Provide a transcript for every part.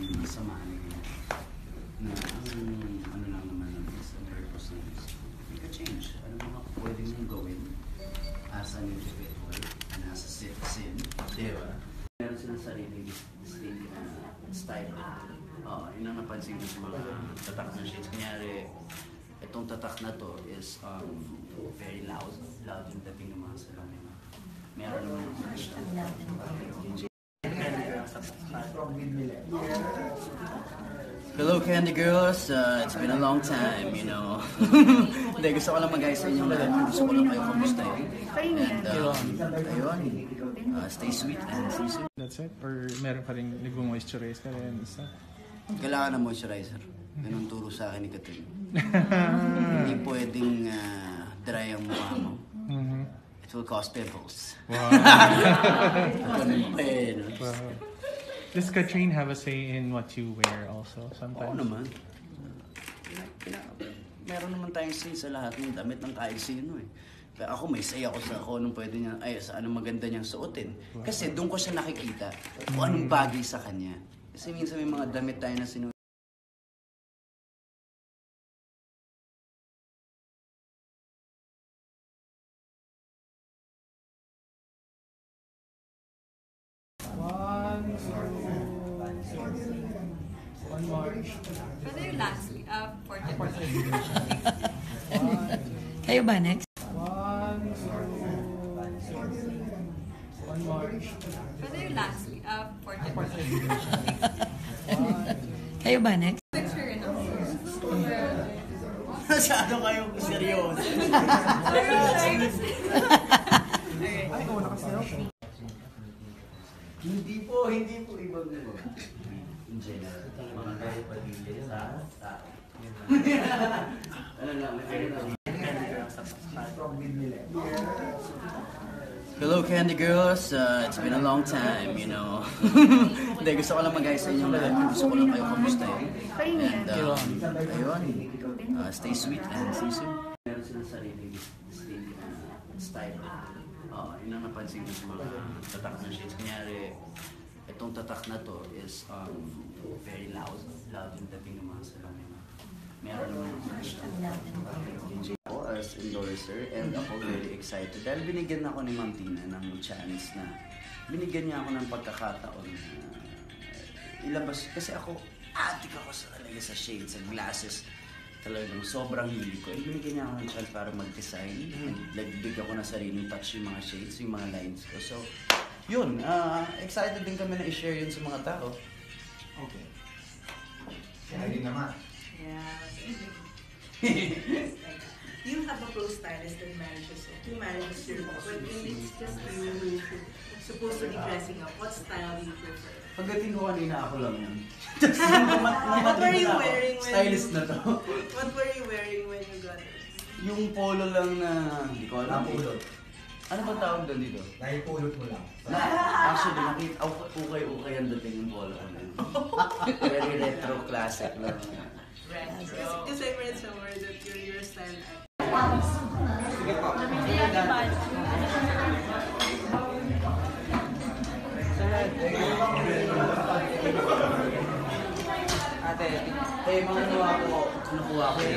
yung masama ganyan. Na ang ano lang naman ng is, ang purpose ng is, make a change. Ano mga pwede mong gawin as an individual and as a citizen. Di ba? Meron silang sarili distinct na style. Oo, yun ang napansin ko sa mga tatak na shades. Kunyari, itong tatak na to is um, very loud. Loud yung dating ng mga salamin. Meron naman Hello Candy Girls, uh, it's been a long time, you know. Hindi, gusto ko lang mag sa inyong lahat. Gusto ko lang kayo kamustahin. And, um, ayun, uh, stay sweet and see you soon. That's it? Or meron pa rin nag-moisturize ka rin? Isa? Kailangan ng moisturizer. Ganun turo sa akin ni Katrina. Hindi pwedeng uh, dry ang mukha mo. Mhm. It will cause pimples. Wow. Ganun pa eh, wow. Does Katrine have a say in what you wear also Oo sometimes? naman. Pina- meron naman tayong say sa lahat ng damit ng kahit sino eh. Kaya ako may say ako sa kung anong pwede niya, ay sa anong maganda niyang suotin. Kasi doon ko siya nakikita kung anong bagay sa kanya. Kasi minsan may mga damit tayo na sinu Pwede yung last week, uh, 14. Kayo ba next? Pwede yung last week, uh, 14. Kayo ba next? Masyado kayong seryoso. Hindi po, hindi po ibang ibang. In general, mga kaya pagigil sa tao. Ano lang, ano lang. Hello Candy Girls, uh, it's been a long time, you know. Hindi, gusto ko lang mag sa inyong lahat. Gusto ko lang kayo kamustahin. And, um, ayun, uh, stay sweet and see you soon. Meron silang sarili distinct style. Oo, yun ang napansin ko sa mga tatak na shades. Kunyari, itong tatak na to is um, very loud. Loud yung dating ng mga salamin. Meron naman ako as endorser and ako very excited dahil binigyan ako ni Ma'am Tina ng chance na binigyan niya ako ng pagkakataon na ilabas kasi ako adik ako sa talaga sa shades, sa glasses talagang sobrang hilig ko. And binigyan niya ako ng chance para mag-design and nagbig ako ng sariling touch yung mga shades, yung mga lines ko. So, yun, ah, excited din kami na i-share yun sa mga tao. Okay. Kaya rin naman. you have a pro stylist that manages who manages your look. But when it's just you who supposed to be dressing up, what style do you prefer? Pagdating ko kanina ako lang yun. What were you wearing when Stylist na to. What were you wearing when you got it? Yung polo lang na, hindi ko alam. Napulot. Ano ba tawag doon dito? Naipulot mo lang. Na, actually, nakita, ukay-ukay ang dating ko na yun. Very retro classic lang. Because I read somewhere that your your style. Ate, eh, mga nawa ko, nakuha ko eh.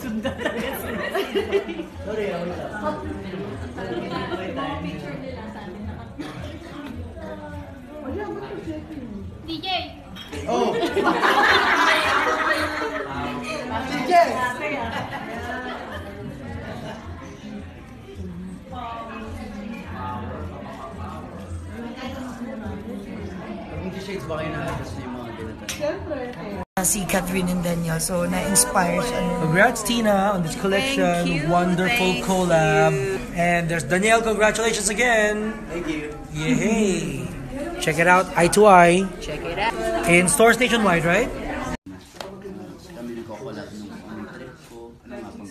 yun. Sorry, ah, wait lang. DJ! Oh! Mag-shades ba kayo na yung mga ganito? Si Catherine and Daniel, so na-inspire siya. Congrats, Tina, on this collection. Thank you, Wonderful thank collab. you. And there's Danielle. Congratulations again. Thank you. Yay. Check it out, eye to eye. Check it out. In stores nationwide, right? Kami nagko-collab nung anong trip ko. Ano nga bang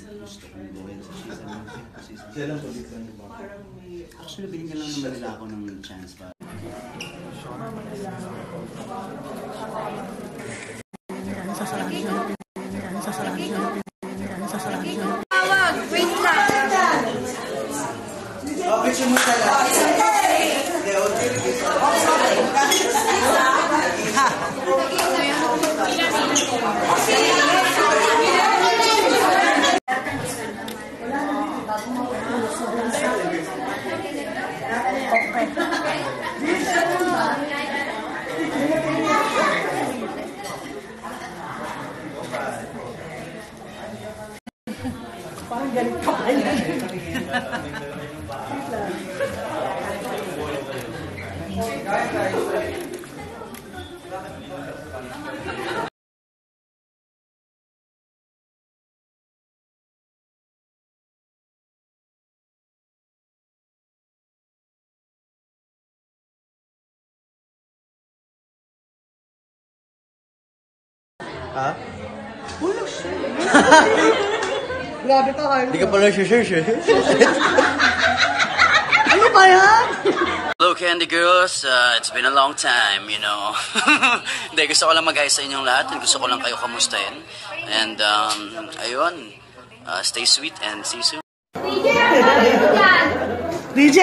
Kailan ulit lang? Actually, binigyan lang naman nila ako ng Tawag! Wait lang! Hindi ka pala sure sure. Hello Candy Girls, uh, it's been a long time, you know. Hindi, gusto ko lang mag sa inyong lahat and gusto ko lang kayo kamustahin. And um, ayun, uh, stay sweet and see you soon. DJ!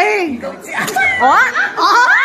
Oh? Oh?